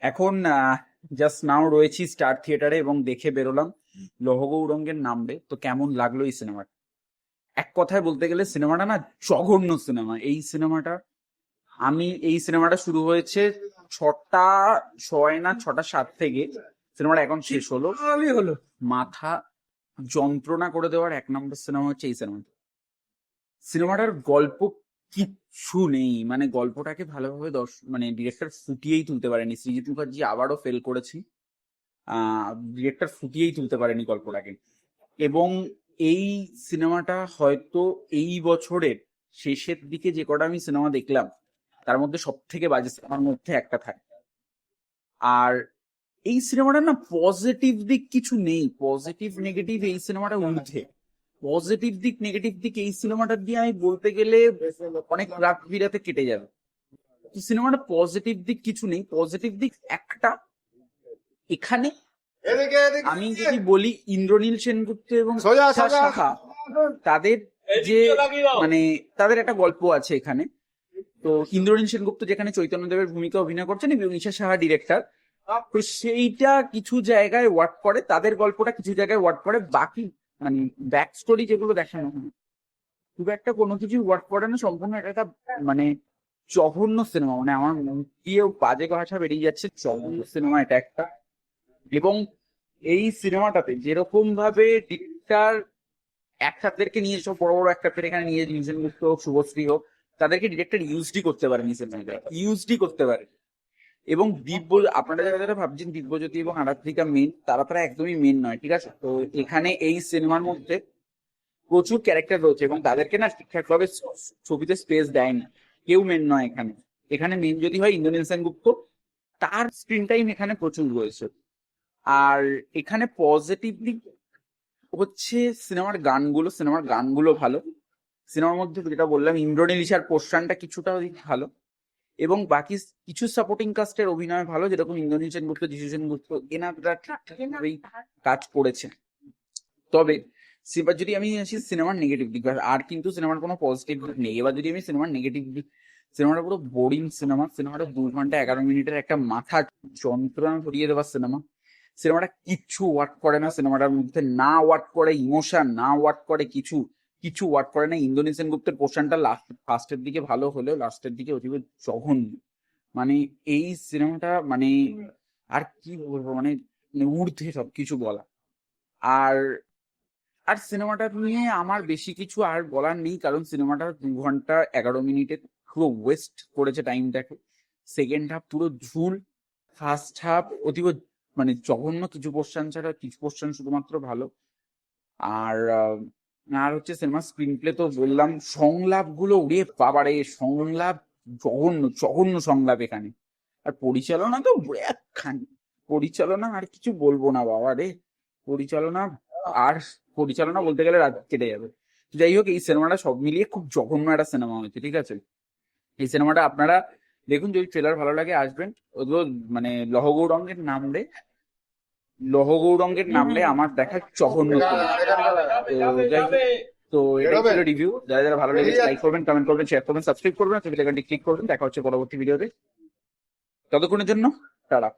এখন just now রয়েছি star থিয়েটারে এবং দেখে বেরোলাম লহগৌরঙ্গের নামবে তো কেমন লাগল এই সিনেমাটা এক কথায় বলতে গেলে সিনেমাটা না জঘন্য সিনেমা এই সিনেমাটা আমি এই সিনেমাটা শুরু হয়েছে ছটা ছয় না ছটা সাত থেকে। সিনেমাটা এখন শেষ হলো। হলো। মাথা যন্ত্রণা করে দেওয়ার এক নম্বর সিনেমা হচ্ছে এই সিনেমাটা সিনেমাটার গল্প কিচ্ছু নেই মানে গল্পটাকে ভালোভাবে দর্শ মানে ডিরেক্টর ফুটিয়েই তুলতে পারেনি। সৃজিত মুখার্জি আবারও ফেল করেছি। ডিরেক্টর ফুটিয়েই তুলতে পারেনি গল্পটাকে। এবং এই সিনেমাটা হয়তো এই বছরের শেষের দিকে যে কটা আমি সিনেমা দেখলাম, তার মধ্যে সব থেকে বাজে সিনেমার মধ্যে একটা থাকে। আর এই সিনেমাটা না পজিটিভ দিক কিছু নেই। পজিটিভ নেগেটিভ এই সিনেমাটা ঊর্ধ্বে পজিটিভ দিক নেগেটিভ দিক এই সিনেমাটা দিয়ে আমি বলতে গেলে অনেক রাত বিরাতে কেটে যাবে। সিনেমাটা পজিটিভ দিক কিছু নেই। পজিটিভ দিক একটা এখানে আমি যদি বলি ইন্দ্রনীল সেনগুপ্ত এবং। সাহা তাদের যে মানে তাদের একটা গল্প আছে এখানে। তো ইন্দ্রনীল সেনগুপ্ত যেখানে চৈতন্যদেবের ভূমিকা অভিনয় করছেন এবং ঈশা সাহা ডিরেক্টর তো সেইটা কিছু জায়গায় ওয়ার্ক করে তাদের গল্পটা কিছু জায়গায় ওয়ার্ক করে। বাকি মানে ব্যাক স্টোরি যেগুলো দেখানো হয়, খুব একটা কোনো কিছু ওয়ার্ক করে না, সম্পূর্ণ এটা একটা মানে জঘন্য সিনেমা মানে আমার মুখ দিয়েও বাজে ভাষা বেরিয়ে যাচ্ছে জঘন্য সিনেমা এটা একটা। এবং এই সিনেমাটাতে যেরকম ভাবে ডিরেক্টর অ্যাক্টারদেরকে নিয়ে সব বড় বড় অ্যাক্টারদের এখানে নিয়ে নিউজেন মুক্ত হোক শুভশ্রী হোক তাদেরকে ডিরেক্টর ইউজডি করতে পারেনি সিনেমাটা ইউজডি করতে পারে এবং দিব্য, আপনারা যারা যারা ভাবছেন দিব্যজ্যোতি এবং আরাত্রিকা মেন তারা তারা একদমই মেন নয়, ঠিক আছে? তো এখানে এই সিনেমার মধ্যে প্রচুর ক্যারেক্টার রয়েছে এবং তাদেরকে না ঠিকঠাক ভাবে ছবিতে স্পেস দেয় না। কেউ মেন নয় এখানে। এখানে মেন যদি হয় ইন্দ্রনীল সেনগুপ্ত তার স্ক্রিন টাইম এখানে প্রচুর রয়েছে। আর এখানে পজিটিভলি হচ্ছে সিনেমার গানগুলো সিনেমার গানগুলো ভালো। সিনেমার মধ্যে যেটা বললাম ইন্দ্রনীল ইশার পোর্শনটা কিছুটা ভালো। এবং বাকি কিছু সাপোর্টিং কাস্টের অভিনয় ভালো, যেরকম ইন্দ্রনীল সেনগুপ্ত, যিশু সেনগুপ্ত এনারা কাজ করেছে। তবে এবার যদি আমি আসি সিনেমার নেগেটিভ দিক আর কিন্তু সিনেমার কোনো পজিটিভ দিক নেই। এবার যদি আমি সিনেমার নেগেটিভ দিক সিনেমাটা পুরো বোরিং সিনেমা সিনেমাটা দু ঘণ্টা এগারো মিনিটের একটা মাথা যন্ত্রণা ধরিয়ে দেওয়ার সিনেমা সিনেমাটা কিচ্ছু ওয়ার্ক করে না সিনেমাটার মধ্যে না ওয়ার্ক করে ইমোশন না ওয়ার্ক করে কিছু। কিছু ওয়ার্ক করে না। ইন্দোনেশিয়ান গুপ্তের পোর্শনটা লাস্ট ফার্স্টের দিকে ভালো হলেও লাস্টের দিকে অতীব জঘন্য। মানে এই সিনেমাটা মানে আর কি বলব? মানে ঊর্ধ্বে সবকিছু বলা। আর আর সিনেমাটা নিয়ে আমার বেশি কিছু আর বলার নেই, কারণ সিনেমাটা দু ঘণ্টা এগারো মিনিটে পুরো ওয়েস্ট করেছে টাইমটাকে সেকেন্ড হাফ পুরো ঝুল। ফার্স্ট হাফ অতীব মানে জঘন্য কিছু পোর্শন ছাড়া কিছু পোর্শন শুধুমাত্র ভালো। আর আর হচ্ছে সিনেমার স্ক্রিন প্লে তো বললাম সংলাপগুলো উড়িয়ে বাবারে, সংলাপ জঘন্য জঘন্য সংলাপ এখানে। আর পরিচালনা তো একখানি। পরিচালনা আর কিছু বলব না বাবা রে পরিচালনা আর, পরিচালনা বলতে গেলে রাত কেটে যাবে। যাই হোক, এই সিনেমাটা সব মিলিয়ে খুব জঘন্য একটা সিনেমা হয়েছে, ঠিক আছে? এই সিনেমাটা আপনারা দেখুন, যদি ট্রেলার ভালো লাগে, আসবেন। ওগুলো মানে লহগৌরঙ্গের নামলে লহগৌরঙ্গের নামলে আমার দেখা জঘন্য তো এটা ছিল রিভিউ যারা যারা ভালো লেগেছে লাইক করবেন কমেন্ট করবেন শেয়ার করবেন সাবস্ক্রাইব করবেন টিভি লেখানটি ক্লিক করবেন। দেখা হচ্ছে পরবর্তী ভিডিওতে ততক্ষণের জন্য টাটা।